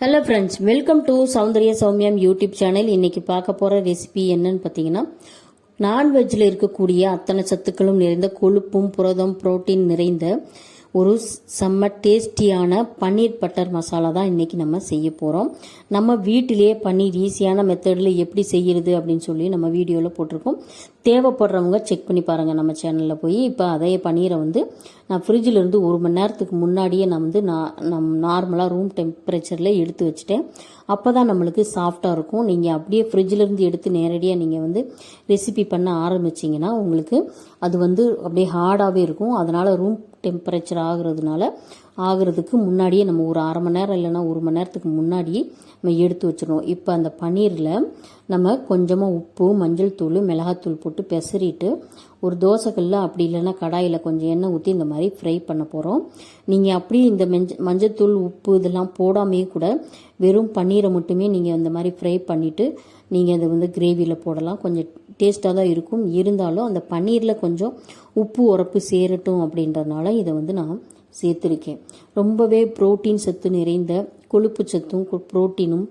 Hello friends welcome to Soundarya சௌமியம் YouTube channel இன்னைக்கு பார்க்க போகிற ரெசிபி என்னன்னு பார்த்தீங்கன்னா நான்வெஜ்ஜில் இருக்கக்கூடிய அத்தனை சத்துக்களும் நிறைந்த கொழுப்பும் புரதம் புரோட்டீன் நிறைந்த ஒரு செம்ம டேஸ்டியான பன்னீர் பட்டர் மசாலா தான் இன்றைக்கி நம்ம செய்ய போகிறோம் நம்ம வீட்டிலேயே பன்னீர் ஈஸியான மெத்தடில் எப்படி செய்கிறது அப்படின்னு சொல்லி நம்ம வீடியோவில் போட்டிருக்கோம். தேவைப்படுறவங்க செக் பண்ணி பாருங்கள் நம்ம சேனலில் போய் இப்போ அதே பன்னீரை வந்து நான் ஃப்ரிட்ஜில் இருந்து ஒரு மணி நேரத்துக்கு முன்னாடியே நான் வந்து நான் நம் நார்மலாக ரூம் டெம்பரேச்சரில் எடுத்து வச்சுட்டேன். அப்போ தான் நம்மளுக்கு சாஃப்டாக இருக்கும். நீங்கள் அப்படியே ஃப்ரிட்ஜில் இருந்து எடுத்து நேரடியாக நீங்கள் வந்து ரெசிபி பண்ண ஆரம்பிச்சிங்கன்னா உங்களுக்கு அது வந்து அப்படியே ஹார்டாகவே இருக்கும். அதனால் ரூம் டெம்பரேச்சர் ஆகுறதுனால ஆகிறதுக்கு முன்னாடியே நம்ம ஒரு அரை மணி நேரம் இல்லைன்னா ஒரு மணி நேரத்துக்கு முன்னாடியே நம்ம எடுத்து வச்சிடணும். இப்போ அந்த பன்னீரில் நம்ம கொஞ்சமாக உப்பு மஞ்சள் தூள் மிளகாத்தூள் போட்டு பெசரிட்டு ஒரு தோசைக்கல்ல அப்படி இல்லைன்னா கடாயில் கொஞ்சம் எண்ணெய் ஊற்றி இந்த மாதிரி ஃப்ரை பண்ண போகிறோம் நீங்கள் அப்படியே இந்த மஞ்ச மஞ்சத்தூள் உப்பு இதெல்லாம் போடாமே கூட வெறும் பன்னீரை மட்டுமே நீங்கள் இந்த மாதிரி ஃப்ரை பண்ணிவிட்டு நீங்கள் அதை வந்து கிரேவியில் போடலாம். கொஞ்சம் டேஸ்ட்டாக தான் இருக்கும். இருந்தாலும் அந்த பன்னீரில் கொஞ்சம் உப்பு உரப்பு சேரட்டும் அப்படின்றனால இதை வந்து நான் சேர்த்துருக்கேன். ரொம்பவே புரோட்டீன் சத்து நிறைந்த கொழுப்பு சத்தும் புரோட்டீனும்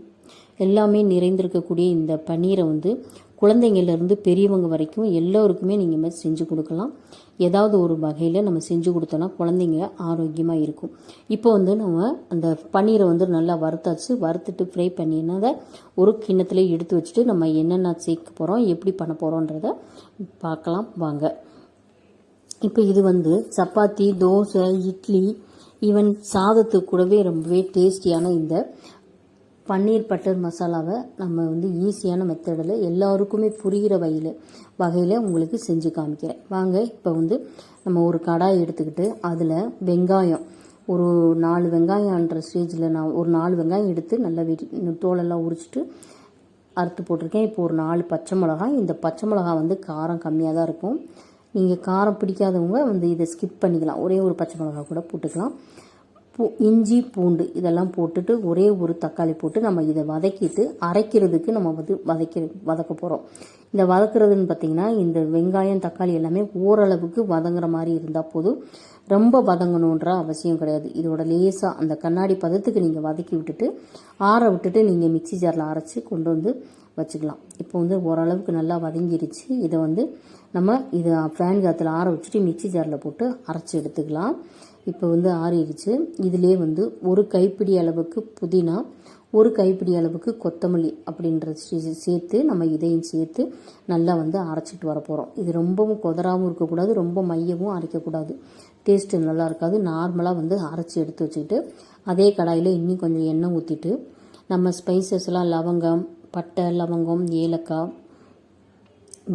எல்லாமே நிறைந்திருக்கக்கூடிய இந்த பன்னீரை வந்து குழந்தைங்கள்லேருந்து பெரியவங்க வரைக்கும் எல்லோருக்குமே நீங்கள் மாதிரி செஞ்சு கொடுக்கலாம். ஏதாவது ஒரு வகையில் நம்ம செஞ்சு கொடுத்தோன்னா குழந்தைங்க ஆரோக்கியமாக இருக்கும். இப்போ வந்து நம்ம அந்த பன்னீரை வந்து நல்லா வறுத்தாச்சு. வறுத்துட்டு ஃப்ரை பண்ணினதை ஒரு கிண்ணத்தில் எடுத்து வச்சுட்டு நம்ம என்னென்ன சேர்க்க போகிறோம் எப்படி பண்ண போகிறோன்றத பார்க்கலாம். வாங்க. இப்போ இது வந்து சப்பாத்தி தோசை இட்லி ஈவன் சாதத்துக்கு கூடவே ரொம்பவே டேஸ்டியான இந்த பன்னீர் பட்டர் மசாலாவை நம்ம வந்து ஈஸியான மெத்தடில் எல்லாருக்குமே புரிகிற வகையில் வகையில் உங்களுக்கு செஞ்சு காமிக்கிறேன். வாங்க இப்போ வந்து நம்ம ஒரு கடாய் எடுத்துக்கிட்டு அதில் வெங்காயம் ஒரு நாலு வெங்காயம்ன்ற ஸ்டேஜில் நான் ஒரு நாலு வெங்காயம் எடுத்து நல்லா வெட்டி தோலெல்லாம் உரிச்சிட்டு அறுத்து போட்டிருக்கேன். இப்போ ஒரு நாலு பச்சை மிளகாய் இந்த பச்சை மிளகாய் வந்து காரம் கம்மியாக தான் இருக்கும். நீங்கள் காரம் பிடிக்காதவங்க வந்து இதை ஸ்கிப் பண்ணிக்கலாம். ஒரே ஒரு பச்சை மிளகாய் கூட போட்டுக்கலாம். பூ இஞ்சி பூண்டு இதெல்லாம் போட்டுட்டு ஒரே ஒரு தக்காளி போட்டு நம்ம இதை வதக்கிட்டு அரைக்கிறதுக்கு நம்ம வந்து வதக்கி வதக்க போகிறோம் இந்த வதக்குறதுன்னு பார்த்தீங்கன்னா இந்த வெங்காயம் தக்காளி எல்லாமே ஓரளவுக்கு வதங்குற மாதிரி இருந்தால் போதும். ரொம்ப வதங்கணுன்ற அவசியம் கிடையாது. இதோட லேசாக அந்த கண்ணாடி பதத்துக்கு நீங்கள் வதக்கி விட்டுட்டு ஆற விட்டுட்டு நீங்கள் மிக்சி ஜாரில் அரைச்சி கொண்டு வந்து வச்சுக்கலாம். இப்போ வந்து ஓரளவுக்கு நல்லா வதங்கிருச்சு. இதை வந்து நம்ம இதை ஃபேன் காத்தில் ஆற வச்சுட்டு மிக்சி ஜாரில் போட்டு அரைச்சி எடுத்துக்கலாம். இப்போ வந்து ஆறிடுச்சு இதிலே வந்து ஒரு கைப்பிடி அளவுக்கு புதினா ஒரு கைப்பிடி அளவுக்கு கொத்தமல்லி அப்படின்ற சேர்த்து நம்ம இதையும் சேர்த்து நல்லா வந்து அரைச்சிட்டு வர போகிறோம் இது ரொம்பவும் கொதராகவும் இருக்கக்கூடாது ரொம்ப மையவும் அரைக்கக்கூடாது. டேஸ்ட்டு நல்லா இருக்காது. நார்மலாக வந்து அரைச்சி எடுத்து வச்சுக்கிட்டு அதே கடாயில் இன்னும் கொஞ்சம் எண்ணெய் ஊற்றிட்டு நம்ம ஸ்பைசஸ்லாம் லவங்கம் பட்டை லவங்கம் ஏலக்காய்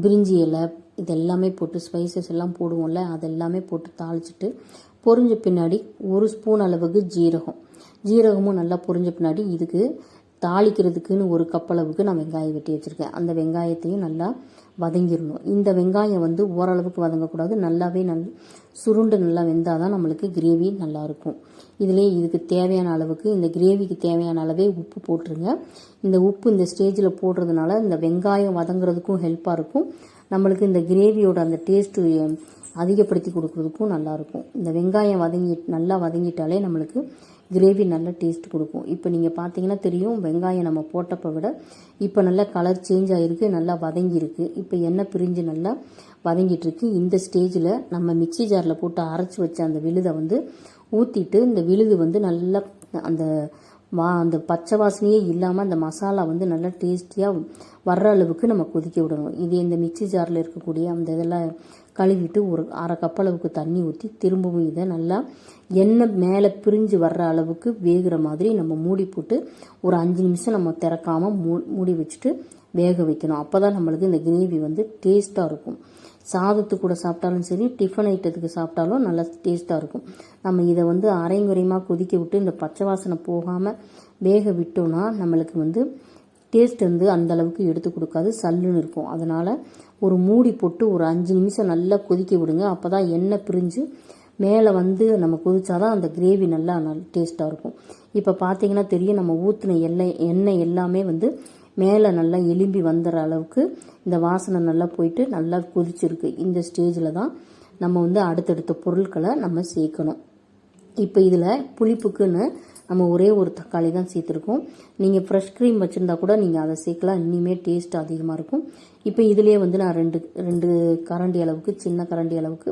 பிரிஞ்சி இலை இதெல்லாமே போட்டு ஸ்பைசஸ் எல்லாம் போடுவோம்ல அதெல்லாமே போட்டு தாளிச்சிட்டு பொரிஞ்ச பின்னாடி ஒரு ஸ்பூன் அளவுக்கு ஜீரகம். ஜீரகமும் நல்லா பொரிஞ்ச பின்னாடி இதுக்கு தாளிக்கிறதுக்குன்னு ஒரு கப் அளவுக்கு நான் வெங்காயம் வெட்டி வச்சுருக்கேன். அந்த வெங்காயத்தையும் நல்லா வதங்கிடணும். இந்த வெங்காயம் வந்து ஓரளவுக்கு வதங்கக்கூடாது. நல்லாவே நல் சுருண்டு நல்லா வெந்தால் தான் நம்மளுக்கு கிரேவி நல்லாயிருக்கும். இதிலே இதுக்கு தேவையான அளவுக்கு இந்த கிரேவிக்கு தேவையான அளவே உப்பு போட்டுருங்க. இந்த உப்பு இந்த ஸ்டேஜில் போடுறதுனால இந்த வெங்காயம் வதங்குறதுக்கும் ஹெல்ப்பாக இருக்கும். நம்மளுக்கு இந்த கிரேவியோட அந்த டேஸ்ட்டு அதிகப்படுத்தி கொடுக்குறதுக்கும் நல்லாயிருக்கும் இந்த வெங்காயம் வதங்கி நல்லா வதங்கிட்டாலே நம்மளுக்கு கிரேவி நல்ல டேஸ்ட் கொடுக்கும். இப்போ நீங்கள் பார்த்தீங்கன்னா தெரியும் வெங்காயம் நம்ம போட்டப்போ விட இப்போ நல்லா கலர் சேஞ்ச் ஆகிருக்கு நல்லா வதங்கியிருக்கு. இப்போ எண்ணெய் பிரிஞ்சு நல்லா வதங்கிட்டுருக்கு. இந்த ஸ்டேஜில் நம்ம மிக்சி ஜாரில் போட்டு அரைச்சி வச்ச அந்த விழுதை வந்து ஊற்றிட்டு இந்த விழுது வந்து நல்லா அந்த வா அந்த பச்சை வாசனையே இல்லாமல் அந்த மசாலா வந்து நல்லா டேஸ்டியாக வர்ற அளவுக்கு நம்ம கொதிக்க விடணும். இது இந்த மிக்சி ஜாரில் இருக்கக்கூடிய அந்த இதெல்லாம் கழுவிட்டு ஒரு அரை கப் அளவுக்கு தண்ணி ஊற்றி திரும்பவும் இதை நல்லா எண்ணெய் மேலே பிரிஞ்சு வர்ற அளவுக்கு வேகிற மாதிரி நம்ம மூடி போட்டு ஒரு அஞ்சு நிமிஷம் நம்ம திறக்காமல் மூ மூடி வச்சுட்டு வேக வைக்கணும். அப்போ தான் நம்மளுக்கு இந்த கிரேவி வந்து டேஸ்ட்டாக இருக்கும். சாதத்துக்கு கூட சாப்பிட்டாலும் சரி டிஃபன் ஐட்டத்துக்கு சாப்பிட்டாலும் நல்லா டேஸ்ட்டாக இருக்கும். நம்ம இதை வந்து அரைங்குறையமாக கொதிக்க விட்டு இந்த பச்சை வாசனை போகாமல் வேக விட்டோம்னா நம்மளுக்கு வந்து டேஸ்ட் வந்து அந்த அளவுக்கு எடுத்து கொடுக்காது சல்லுன்னு இருக்கும். அதனால் ஒரு மூடி போட்டு ஒரு அஞ்சு நிமிஷம் நல்லா கொதிக்க விடுங்க. அப்போ தான் எண்ணெய் பிரிஞ்சு மேலே வந்து நம்ம கொதிச்சாதான் அந்த கிரேவி நல்லா நல் டேஸ்ட்டாக இருக்கும். இப்போ பார்த்தீங்கன்னா தெரியும் நம்ம ஊற்றின எண்ணெய் எண்ணெய் எல்லாமே வந்து மேலே நல்லா எலும்பி வந்துடுற அளவுக்கு இந்த வாசனை நல்லா போயிட்டு நல்லா கொதிச்சிருக்கு. இந்த ஸ்டேஜில் தான் நம்ம வந்து அடுத்தடுத்த பொருட்களை நம்ம சேர்க்கணும். இப்போ இதில் புளிப்புக்குன்னு நம்ம ஒரே ஒரு தக்காளி தான் சேர்த்துருக்கோம். நீங்கள் ஃப்ரெஷ் க்ரீம் வச்சுருந்தா கூட நீங்கள் அதை சேர்க்கலாம். இனிமே டேஸ்ட் அதிகமாக இருக்கும். இப்போ இதுலேயே வந்து நான் ரெண்டு ரெண்டு கரண்டி அளவுக்கு சின்ன கரண்டி அளவுக்கு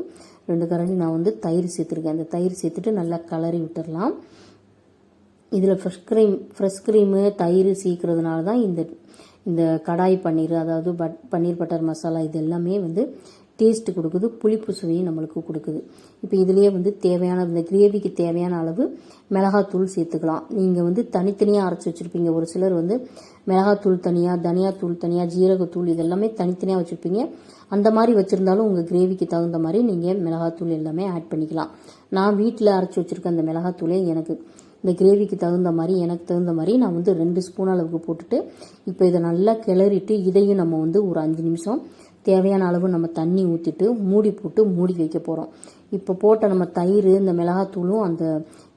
ரெண்டு கரண்டி நான் வந்து தயிர் சேர்த்துருக்கேன். அந்த தயிர் சேர்த்துட்டு நல்லா கலரி விட்டுடலாம் இதில் ஃப்ரெஷ் க்ரீம் ஃப்ரெஷ் க்ரீமு தயிர் சீக்கிறதுனால தான் இந்த இந்த கடாய் பன்னீர் அதாவது பட் பன்னீர் பட்டர் மசாலா இது எல்லாமே வந்து டேஸ்ட்டு கொடுக்குது புளிப்பு சுவையும் நம்மளுக்கு கொடுக்குது. இப்போ இதுலேயே வந்து தேவையான இந்த கிரேவிக்கு தேவையான அளவு மிளகாத்தூள் சேர்த்துக்கலாம். நீங்கள் வந்து தனித்தனியாக அரைச்சி வச்சுருப்பீங்க. ஒரு சிலர் வந்து மிளகாத்தூள் தனியாக தனியாத்தூள் தனியாக ஜீரகத்தூள் இதெல்லாமே தனித்தனியாக வச்சுருப்பீங்க. அந்த மாதிரி வச்சுருந்தாலும் உங்கள் கிரேவிக்கு தகுந்த மாதிரி நீங்கள் மிளகாத்தூள் எல்லாமே ஆட் பண்ணிக்கலாம். நான் வீட்டில் அரைச்சி வச்சுருக்க அந்த மிளகாத்தூளே எனக்கு இந்த கிரேவிக்கு தகுந்த மாதிரி எனக்கு தகுந்த மாதிரி நான் வந்து ரெண்டு ஸ்பூன் அளவுக்கு போட்டுட்டு இப்போ இதை நல்லா கிளறிட்டு இதையும் நம்ம வந்து ஒரு அஞ்சு நிமிஷம் தேவையான அளவு நம்ம தண்ணி ஊற்றிட்டு மூடி போட்டு மூடி வைக்க போகிறோம் இப்போ போட்ட நம்ம தயிர் இந்த மிளகாத்தூளும் அந்த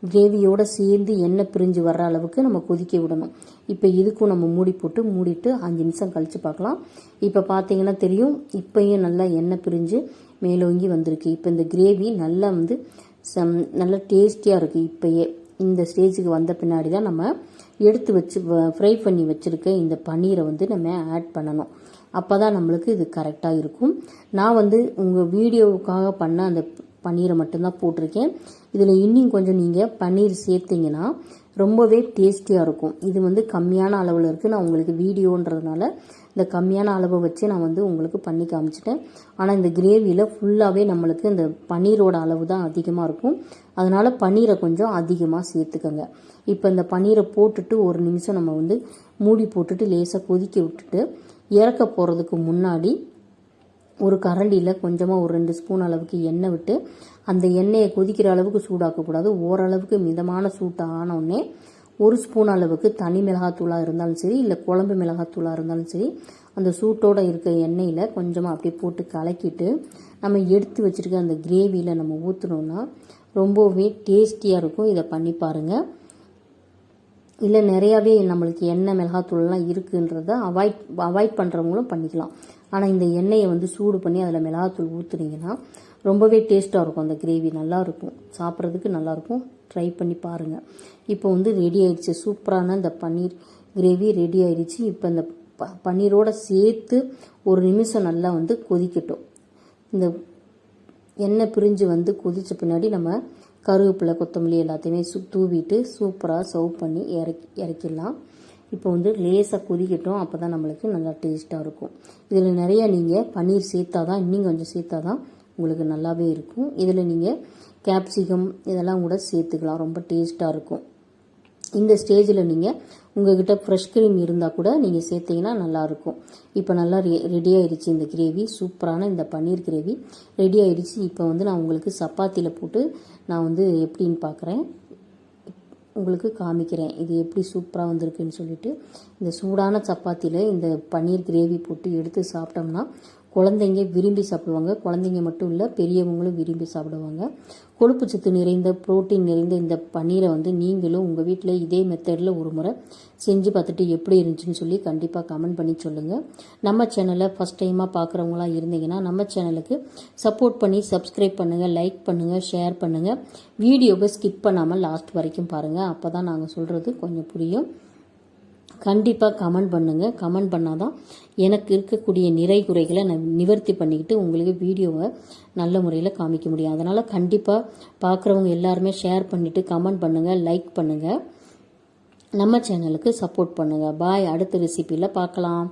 கிரேவியோட சேர்ந்து எண்ணெய் பிரிஞ்சு வர்ற அளவுக்கு நம்ம கொதிக்க விடணும். இப்போ இதுக்கும் நம்ம மூடி போட்டு மூடிட்டு அஞ்சு நிமிஷம் கழித்து பார்க்கலாம். இப்போ பார்த்தீங்கன்னா தெரியும் இப்போயும் நல்லா எண்ணெய் பிரிஞ்சு மேலோங்கி வந்திருக்கு. இப்போ இந்த கிரேவி நல்லா வந்து சம் நல்லா டேஸ்டியாக இருக்குது இப்போயே. இந்த ஸ்டேஜுக்கு வந்த பின்னாடி தான் நம்ம எடுத்து வச்சு ஃப்ரை பண்ணி வச்சுருக்க இந்த பன்னீரை வந்து நம்ம ஆட் பண்ணணும். அப்போ தான் நம்மளுக்கு இது கரெக்டாக இருக்கும். நான் வந்து உங்கள் வீடியோவுக்காக பண்ண அந்த பன்னீரை மட்டும்தான் போட்டிருக்கேன். இதில் இன்னும் கொஞ்சம் நீங்கள் பன்னீர் சேர்த்திங்கன்னா ரொம்பவே டேஸ்டியாக இருக்கும். இது வந்து கம்மியான அளவில் இருக்குது நான் உங்களுக்கு வீடியோன்றதுனால இந்த கம்மியான அளவை வச்சு நான் வந்து உங்களுக்கு பண்ணி காமிச்சிட்டேன். ஆனால் இந்த கிரேவியில் ஃபுல்லாகவே நம்மளுக்கு இந்த பன்னீரோட அளவு தான் அதிகமாக இருக்கும். அதனால் பன்னீரை கொஞ்சம் அதிகமாக சேர்த்துக்கோங்க. இப்போ இந்த பன்னீரை போட்டுட்டு ஒரு நிமிஷம் நம்ம வந்து மூடி போட்டுட்டு லேசாக கொதிக்க விட்டுட்டு இறக்க போகிறதுக்கு முன்னாடி ஒரு கரண்டியில் கொஞ்சமாக ஒரு ரெண்டு ஸ்பூன் அளவுக்கு எண்ணெய் விட்டு அந்த எண்ணெயை கொதிக்கிற அளவுக்கு சூடாக்கக்கூடாது. ஓரளவுக்கு மிதமான சூட்டை ஆனோடனே ஒரு ஸ்பூன் அளவுக்கு தனி மிளகாத்தூளாக இருந்தாலும் சரி இல்லை குழம்பு மிளகாத்தூளாக இருந்தாலும் சரி அந்த சூட்டோடு இருக்க எண்ணெயில் கொஞ்சமாக அப்படியே போட்டு கலக்கிட்டு நம்ம எடுத்து வச்சுருக்க அந்த கிரேவியில் நம்ம ஊற்றுனோன்னா ரொம்பவே டேஸ்டியாக இருக்கும். இதை பண்ணி பாருங்கள் இல்லை நிறையாவே நம்மளுக்கு எண்ணெய் மிளகாத்தூள்லாம் இருக்குன்றத அவாய்ட் அவாய்ட் பண்ணுறவங்களும் பண்ணிக்கலாம். ஆனால் இந்த எண்ணெயை வந்து சூடு பண்ணி அதில் மிளகாத்தூள் ஊற்றுனீங்கன்னா ரொம்பவே டேஸ்ட்டாக இருக்கும். அந்த கிரேவி நல்லாயிருக்கும் சாப்பிட்றதுக்கு நல்லாயிருக்கும் ட்ரை பண்ணி பாருங்கள் இப்போ வந்து ரெடி ஆயிடுச்சு. சூப்பரான இந்த பன்னீர் கிரேவி ரெடி ஆயிடுச்சு. இப்போ இந்த ப பன்னீரோடு சேர்த்து ஒரு நிமிஷம் நல்லா வந்து கொதிக்கட்டும். இந்த எண்ணெய் பிரிஞ்சு வந்து கொதித்த பின்னாடி நம்ம கருவேப்பிலை கொத்தமல்லி எல்லாத்தையுமே சு தூவிட்டு சூப்பராக சர்வ் பண்ணி இறக்கி இறக்கிடலாம். இப்போ வந்து லேசாக கொதிக்கட்டும் அப்போ தான் நம்மளுக்கு நல்லா டேஸ்ட்டாக இருக்கும். இதில் நிறையா நீங்கள் பன்னீர் சேர்த்தா தான் இன்னும் கொஞ்சம் சேர்த்தா தான் உங்களுக்கு நல்லாவே இருக்கும். இதில் நீங்கள் கேப்சிகம் இதெல்லாம் கூட சேர்த்துக்கலாம் ரொம்ப டேஸ்ட்டாக இருக்கும். இந்த ஸ்டேஜில் நீங்கள் உங்ககிட்ட ஃப்ரெஷ் க்ரீம் இருந்தால் கூட நீங்கள் சேர்த்திங்கன்னா நல்லாயிருக்கும். இப்போ நல்லா ரெ ரெடி ஆயிடுச்சு இந்த கிரேவி சூப்பரான இந்த பன்னீர் கிரேவி ரெடி ஆயிடுச்சு. இப்போ வந்து நான் உங்களுக்கு சப்பாத்தியில் போட்டு நான் வந்து எப்படின்னு பார்க்குறேன் உங்களுக்கு காமிக்கிறேன். இது எப்படி சூப்பராக வந்திருக்குன்னு சொல்லிட்டு. இந்த சூடான சப்பாத்தியில் இந்த பன்னீர் கிரேவி போட்டு எடுத்து சாப்பிட்டோம்னா குழந்தைங்க விரும்பி சாப்பிடுவாங்க. குழந்தைங்க மட்டும் இல்லை பெரியவங்களும் விரும்பி சாப்பிடுவாங்க. கொழுப்பு சத்து நிறைந்த புரோட்டீன் நிறைந்த இந்த பன்னீரை வந்து நீங்களும் உங்கள் வீட்டில் இதே மெத்தடில் ஒரு முறை செஞ்சு பார்த்துட்டு எப்படி இருந்துச்சுன்னு சொல்லி கண்டிப்பாக கமெண்ட் பண்ணி சொல்லுங்கள் நம்ம சேனலை ஃபஸ்ட் டைமாக பார்க்குறவங்களாம் இருந்தீங்கன்னா நம்ம சேனலுக்கு சப்போர்ட் பண்ணி சப்ஸ்கிரைப் பண்ணுங்கள் லைக் பண்ணுங்கள் ஷேர் பண்ணுங்கள் வீடியோவை ஸ்கிப் பண்ணாமல் லாஸ்ட் வரைக்கும் பாருங்கள் அப்போ தான் நாங்கள் சொல்கிறது கொஞ்சம் புரியும். கண்டிப்பாக கமெண்ட் பண்ணுங்கள் கமெண்ட் பண்ணால் தான் எனக்கு இருக்கக்கூடிய நிறை குறைகளை நான் நிவர்த்தி பண்ணிக்கிட்டு உங்களுக்கு வீடியோவை நல்ல முறையில் காமிக்க முடியும். அதனால் கண்டிப்பாக பார்க்குறவங்க எல்லாருமே ஷேர் பண்ணிவிட்டு கமெண்ட் பண்ணுங்கள் லைக் பண்ணுங்கள் நம்ம சேனலுக்கு சப்போர்ட் பண்ணுங்கள் பாய் அடுத்த ரெசிப்பியில் பார்க்கலாம்